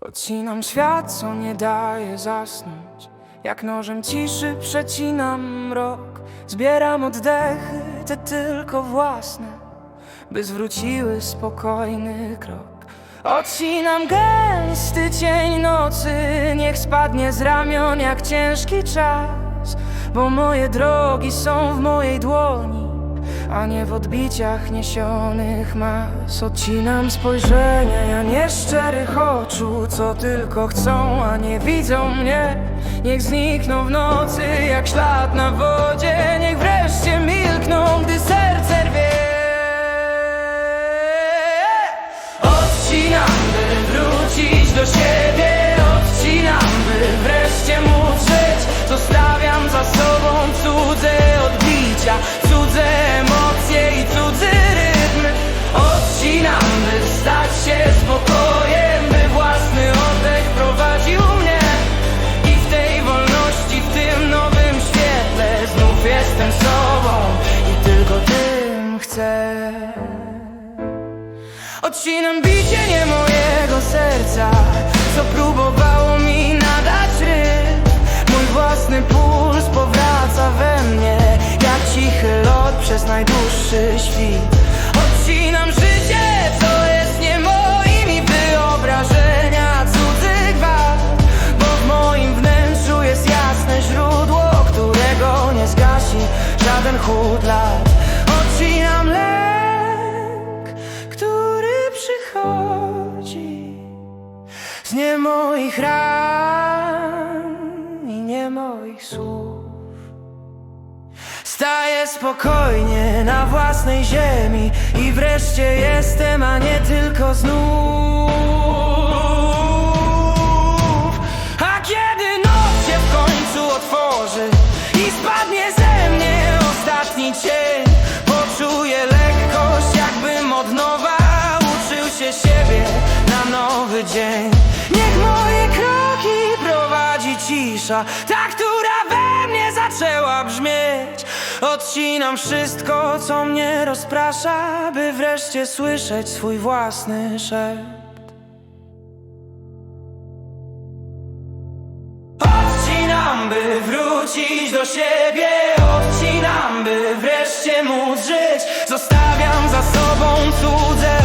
Odcinam świat, co nie daje zasnąć Jak nożem ciszy przecinam mrok. Zbieram oddechy, te tylko własne By zwróciły spokojny krok. Odcinam gęsty cień nocy Niech spadnie z ramion jak ciężki czas Bo moje drogi są w mojej dłoni a nie w odbiciach niesionych mas. Odcinam spojrzenia, ja nieszczerych oczu Co tylko chcą, a nie widzą mnie. Niech znikną w nocy jak ślad na wodzie. Niech wreszcie milkną, gdy serce rwie Odcinam bicie nie mojego serca Co próbowało mi nadać rytm. Mój własny puls powraca we mnie Jak cichy lot przez najdłuższy świt. Odcinam życie, co jest nie moim I wyobrażenia cudzych wad Bo w moim wnętrzu jest jasne źródło Którego nie zgasi żaden chłód lat z nie moich ran i nie moich słów. Staję spokojnie na własnej ziemi i wreszcie jestem, a nie tylko znów. A kiedy noc się w końcu otworzy i spadnie ze mnie ostatni cień, poczuję lekkość, jakbym od nowa uczył się siebie nowy dzień. Niech moje kroki prowadzi cisza, ta, która we mnie zaczęła brzmieć. Odcinam wszystko, co mnie rozprasza, by wreszcie słyszeć swój własny szept. Odcinam, by wrócić do siebie Odcinam, by wreszcie móc żyć Zostawiam za sobą cudze